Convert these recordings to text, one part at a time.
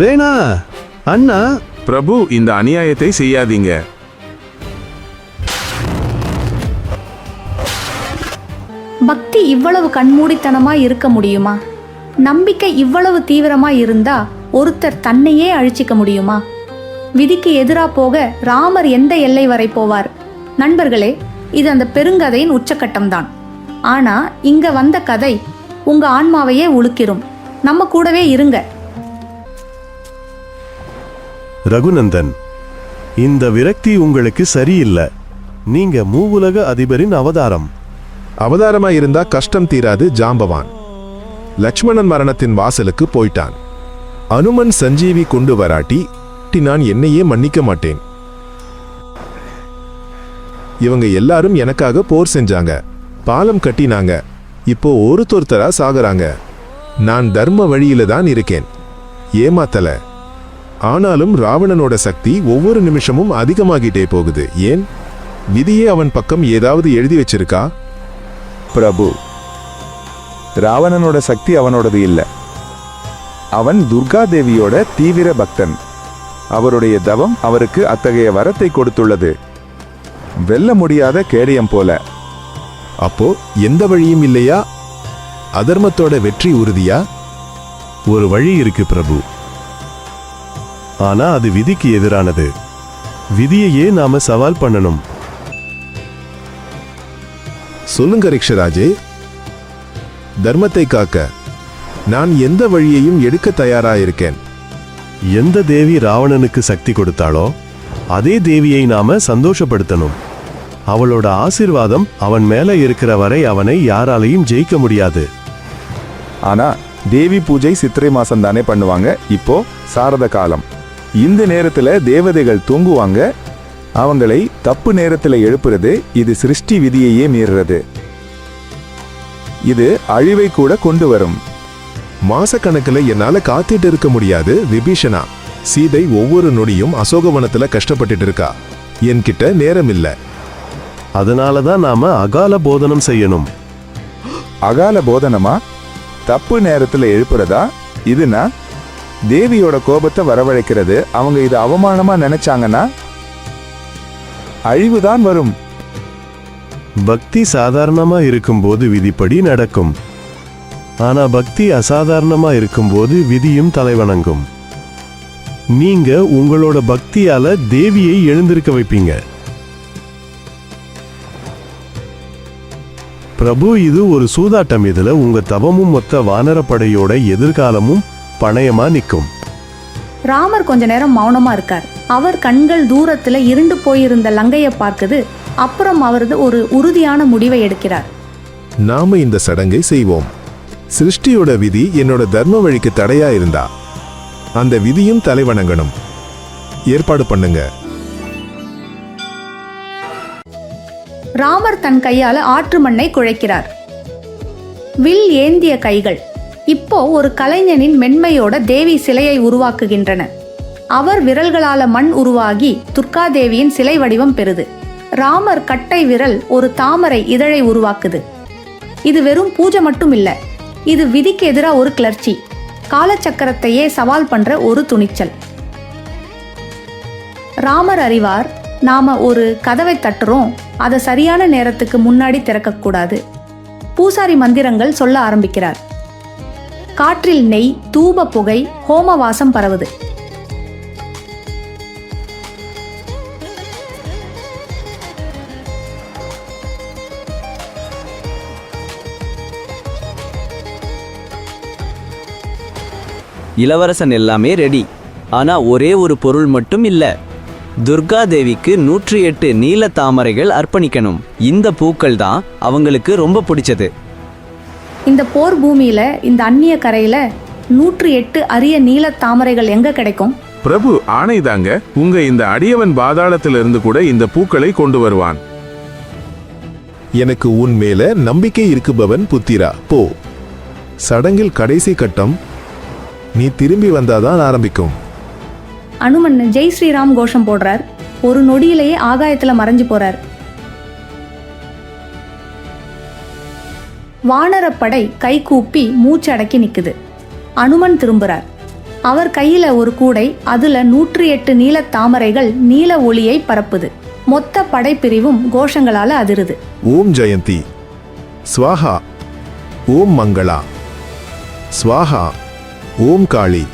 வேணா. அண்ணா. பிரபு இந்த அநியாயத்தை செய்யாதீங்க. பக்தி இவ்வளவு கண்மூடித்தனமா இருக்க முடியுமா? நம்பிக்கை இவ்வளவு தீவிரமா இருந்தா ஒருத்தர் தன்னையே அழிச்சிக்க முடியுமா? விதிக்கு எதிரா போக ராமர் எந்த எல்லை வரை போவார்? நண்பர்களே இது அந்த பெருங்கதையின் உச்சக்கட்டம்தான். ஆனா இங்க வந்த கதை உங்க ஆன்மாவையே உலுக்கிரும். நம்ம கூடவே இருங்க. ரகுநந்தன் இந்த விரக்தி உங்களுக்கு சரியில்லை. நீங்க மூவுலக அதிபரின் அவதாரம். அவதாரமா இருந்தா கஷ்டம் தீராது ஜாம்பவான். லட்சுமணன் மரணத்தின் வாசலுக்கு போயிட்டான். அனுமன் சஞ்சீவி கொண்டு வராட்டி டி நான் என்னையே மன்னிக்க மாட்டேன். இவங்க எல்லாரும் எனக்காக போர் செஞ்சாங்க. பாலம் கட்டினாங்க. இப்போ ஒருத்தொருத்தரா சாகுறாங்க. நான் தர்ம வழியில தான் இருக்கேன். ஏமாத்தலை. ஆனாலும் ராவணனோட சக்தி ஒவ்வொரு நிமிஷமும் அதிகமாகிட்டே போகுது. ஏன்? விதியே அவன் பக்கம் ஏதாவது எழுதி வச்சிருக்கா? பிரபு ராவணனோட சக்தி அவனோடது இல்ல. அவன் துர்கா தேவியோட தீவிர பக்தன். அவருடைய தவம் அவருக்கு அத்தகைய வரத்தை கொடுத்துள்ளது. வெல்ல முடியாத கேடயம் போல. அப்போ எந்த வழியும் இல்லையா? அதர்மத்தோட வெற்றி உறுதியா? ஒரு வழி இருக்கு பிரபு. ஆனா அது விதிக்கு எதிரானது. விதியையே நாம சவால் பண்ணணும். சொல்லுங்க ரிக்ஷராஜே. தர்மத்தை காக்க நான் எந்த வழியையும் எடுக்க தயாரா இருக்கேன் எந்த தேவி ராவணனுக்கு சக்தி கொடுத்தாளோ அதே தேவியை நாம சந்தோஷப்படுத்தணும். அவளோட ஆசீர்வாதம் அவன் மேல இருக்கிற வரை அவனை யாராலையும் ஜெயிக்க முடியாது. ஆனா தேவி பூஜை சித்திரை மாசம் தானே பண்ணுவாங்க. இப்போ சாரத காலம். இந்த நேரத்துல தேவதைகள் தூங்குவாங்க. அவங்களை தப்பு நேரத்துல எழுப்புறது இது சிருஷ்டி விதியையே மீறுறது. இது அழிவை கூட கொண்டு வரும். மாசக்கணக்குல என்னால காத்துட்டு இருக்க முடியாது விபீஷணா. சீதை ஒவ்வொரு நொடியும் அசோகவனத்துல கஷ்டப்பட்டுட்டு இருக்கா. என்கிட்ட நேரம் இல்ல. அதனால தான் நாம அகால போதனம் செய்யணும். அகால போதனமா? தப்பு நேரத்துல எழுப்புறதா? இதுனா? தேவியோட கோபத்தை வரவழைக்கிறது. அவங்க இது அவமானமா நினைச்சாங்கன்னா அழிவுதான் வரும். பக்தி சாதாரணமா இருக்கும்போது விதிப்படி நடக்கும். ஆனா பக்தி அசாதாரணமா இருக்கும்போது விதியும் தலைவணங்கும். நீங்க உங்களோட பக்தியால தேவியை எழுந்திருக்க வைப்பீங்க. பிரபு இது ஒரு சூதாட்டம். இதுல உங்க தவமும் மொத்த வானரப்படையோட எதிர்காலமும் பணயமா நிக்கும். ராமர் கொஞ்ச நேரம் மௌனமா இருக்கார். அவர் கண்கள் தூரத்துல இருண்டு போயிருந்த லங்கையை பார்க்குது. அப்புறம் அவரது ஒரு உறுதியான முடிவை எடுக்கிறார். நாம இந்த சடங்கை செய்வோம். சிருஷ்டியோட விதி என்னோட தர்ம வழிக்கு தடையா இருந்தா அந்த விதியும் தலைவணங்கணும். ஏற்பாடு பண்ணுங்க. ராமர் தன் கையால ஆற்று மண்ணை குழைக்கிறார். வில் ஏந்திய கைகள். இப்போ ஒரு கலைஞனின் மென்மையோட தேவி சிலையை உருவாக்குகின்றன. அவர் விரல்களால மண் உருவாகி துர்காதேவியின் சிலை வடிவம் பெறுது. ராமர் கட்டை விரல் ஒரு தாமரை இதழை உருவாக்குது. இது வெறும் பூஜை மட்டும் இல்ல இது விதிக்கு எதிராக ஒரு கிளர்ச்சி காலச்சக்கரத்தையே சவால் பண்ற ஒரு துணிச்சல். ராமர் அறிவார் நாம ஒரு கதவை தட்டுறோம் அதை சரியான நேரத்துக்கு முன்னாடி திறக்கக்கூடாது. பூசாரி மந்திரங்கள் சொல்ல ஆரம்பிக்கிறார். காற்றில் நெய் தூப புகை ஹோம வாசம் பரவுது. இளவரசன் எல்லாமே ரெடி ஆனா ஒரே ஒரு பொருள் மட்டும் இல்ல. துர்கா தேவிக்கு நூற்றி எட்டு நீல தாமரைகள் அர்ப்பணிக்கணும். இந்த பூக்கள் தான் அவங்களுக்கு ரொம்ப பிடிச்சது. இந்த போர் பூமியில இந்த அந்நிய கரையில நூற்றி எட்டு அரிய நீல தாமரைகள் எங்க கிடைக்கும்? பிரபு ஆணைதாங்க உங்க இந்த அடியவன் பாதாளத்திலிருந்து கூட இந்த பூக்களை கொண்டு வருவான். எனக்கு உன் மேல நம்பிக்கை இருக்குபவன் புத்திரா. போ. சடங்கில் கடைசி கட்டம். நீ திரும்பி வந்தாதான் ஆரம்பிக்கும். அனுமன் ஜெய் ஸ்ரீராம் கோஷம் போடுறார். ஒரு நொடியிலேயே ஆகாயத்துல மறைஞ்சு போறார். வானரப்படை கை கூப்பி மூச்சடக்கி நிற்குது அனுமன் திரும்புறார். அவர் கையில ஒரு கூடை அதுல நூற்றி எட்டு நீல தாமரைகள் நீல ஒளியை பரப்புது. மொத்த படைப்பிரிவும் கோஷங்களால அதிருது. ஓம் ஜெயந்தி. ஸ்வாஹா. ஓம் மங்களா. ஸ்வாஹா. ஓம் காளி.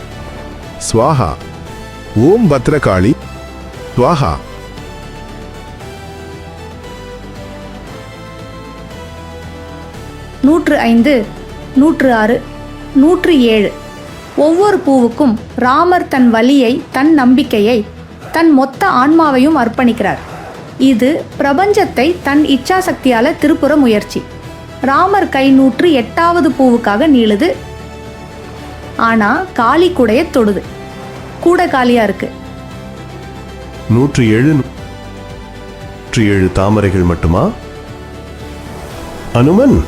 ஸ்வாஹா. ஓம் பத்ரகாளி. ஸ்வாஹா. நூற்று ஐந்து நூற்று ஆறு நூற்று ஏழு. ஒவ்வொரு பூவுக்கும் ராமர் தன் வலியை தன் நம்பிக்கையை தன் மொத்த ஆன்மாவையும் அர்ப்பணிக்கிறார். இது பிரபஞ்சத்தை தன் இச்சாசக்தியால் திருப்புற முயற்சி. ராமர் கை நூற்று எட்டாவது பூவுக்காக நீளுது. ஆனா காளி கூடைய தொடுது. கூட காலியா இருக்கு. நூற்று ஏழு நூற்றி ஏழு தாமரைகள் மட்டுமா? அனுமன்!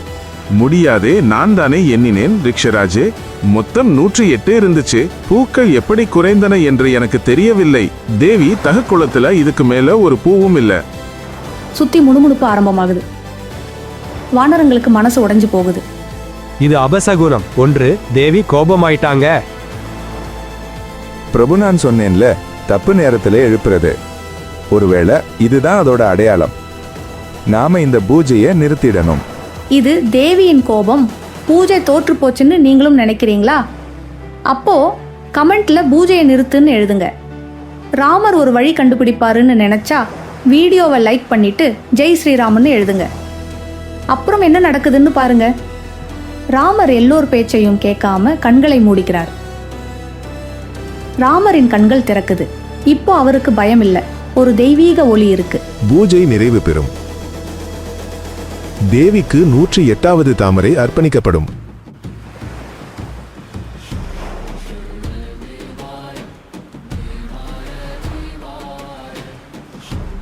முடியாதே நான் தானே எண்ணினேன் ரிக்ஷராஜே. மொத்தம் நூற்றி எட்டு இருந்துச்சு. பூக்கள் எப்படி குறைந்தன என்று எனக்கு தெரியவில்லை. தேவி தகக்குளத்துல இதுக்கு மேல ஒரு பூவும் இல்ல. சுத்தி முணுமுணுப்பு ஆரம்பமாகுது. வானரங்களுக்கு மனசு உடைஞ்சு போகுது. இது அபசகுனம் ஒன்று தேவி கோபமாயிட்டாங்க. பிரபு நான் சொன்னேன்ல தப்பு நேரத்துல எழுப்புறது. ஒருவேளை இதுதான் அதோட அடையாளம். நாம இந்த பூஜையை நிறுத்திடணும். இது தேவியின் கோபம். பூஜை தோற்று போச்சுன்னு நீங்களும் நினைக்கிறீங்களா? அப்போ கமெண்ட்ல பூஜையை நிறுத்துன்னு எழுதுங்க. ராமர் ஒரு வழி கண்டுபிடிப்பாருன்னு நினைச்சா வீடியோவை லைக் பண்ணிட்டு ஜெய் ஸ்ரீராமன்னு எழுதுங்க. அப்புறம் என்ன நடக்குதுன்னு பாருங்க. ராமர் எல்லோர் பேச்சையும் கேட்காம கண்களை மூடிக்கிறார். ராமரின் கண்கள் திறக்குது. இப்போ அவருக்கு பயம் இல்லை ஒரு தெய்வீக ஒளி இருக்கு. பூஜை நிறைவு பெறும். தேவிக்கு நூற்றி எட்டாவது தாமரை அர்ப்பணிக்கப்படும்.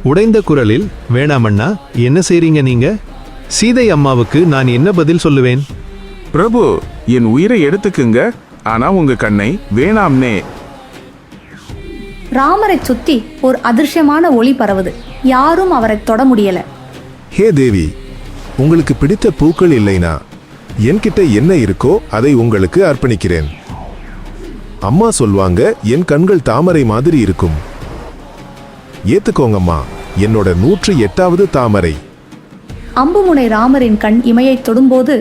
உடைந்த குரலில் வேணாமண்ணா என்ன செய்றீங்க நீங்க? சீதை அம்மாவுக்கு நான் என்ன பதில் சொல்லுவேன்? பிரபு என் உயிரை எடுத்துக்குங்க. ஆனா உங்க கண்ணை வேணாம்னே. ராமரை சுத்தி ஒரு அதிர்ஷ்யமான ஒளி பரவுது. யாரும் அவரை தொட முடியல. ஹே தேவி உங்களுக்கு பிடித்த பூக்கள் இல்லைனா என்கிட்ட என்ன இருக்கோ அதை உங்களுக்கு அர்ப்பணிக்கிறேன். அம்மா சொல்வாங்க என் கண்கள் தாமரை மாதிரி இருக்கும். ஏத்துக்கோங்கம்மா என்னோட நூற்று எட்டாவது தாமரை. அம்புமுனை ராமரின் கண் இமையை தொடும்போது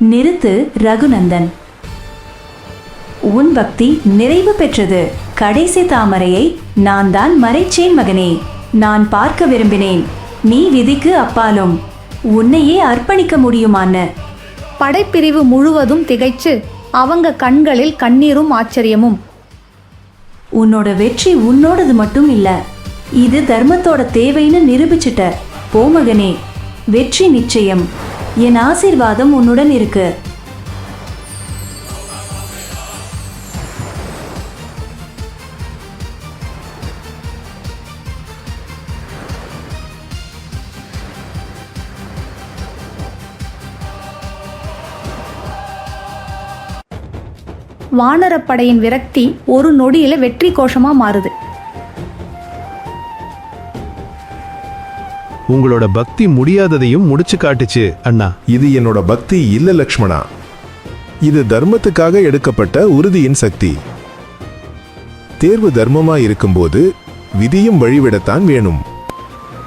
நிறுத்து ரகுநந்தன். உன் பக்தி நிறைவு பெற்றது. கடைசி தாமரையை நான் தான் மறைச்சேன் மகனே. நான் பார்க்க விரும்பினேன். நீ விதிக்கு அப்பாலும். உன்னையே அர்ப்பணிக்க முடியுமான்னு. படைப்பிரிவு முழுவதும் திகைச்சு அவங்க கண்களில் கண்ணீரும் ஆச்சரியமும். உன்னோட வெற்றி உன்னோடது மட்டும் இல்ல. இது தர்மத்தோட தேவைன்னு நிரூபிச்சிட்ட. போ மகனே. வெற்றி நிச்சயம். என் ஆசீர்வாதம் உன்னுடன் இருக்கு. வானரப்படையின் விரக்தி ஒரு நொடியில வெற்றி கோஷமா மாறுது. உங்களோட பக்தி முடியாததையும் முடிச்சு காட்டுச்சு அண்ணா. இது என்னோட பக்தி இல்ல லக்ஷ்மணா. இது தர்மத்துக்காக எடுக்கப்பட்ட உறுதியின் சக்தி. தேர்வு தர்மமா இருக்கும்போது விதியும் வழிவிடத்தான் வேணும்.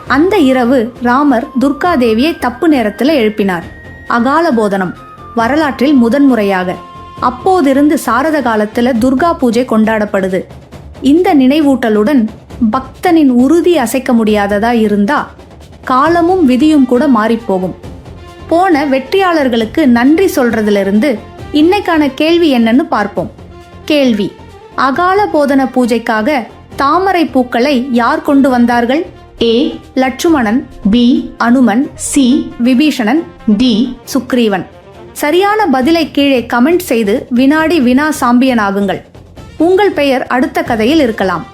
அந்த இரவு ராமர் துர்கா தேவியை தப்பு நேரத்துல எழுப்பினார். அகால போதனம் வரலாற்றில் முதன்முறையாக. அப்போதிருந்து சாரத காலத்துல துர்கா பூஜை கொண்டாடப்படுது. இந்த நினைவூட்டலுடன் பக்தனின் உறுதி அசைக்க முடியாததா இருந்தா காலமும் விதியும் கூட மாறிப்போகும். போன வெற்றியாளர்களுக்கு நன்றி சொல்றதிலிருந்து இன்னைக்கான கேள்வி என்னன்னு பார்ப்போம். கேள்வி அகால போதன பூஜைக்காக தாமரை பூக்களை யார் கொண்டு வந்தார்கள்? A Lakshmanan B Hanuman C Vibhishanan D Sugreevan. சரியான பதிலை கீழே கமெண்ட் செய்து வினாடி வினா சாம்பியன் ஆகுங்கள் உங்கள் பெயர் அடுத்த கதையில் இருக்கலாம்.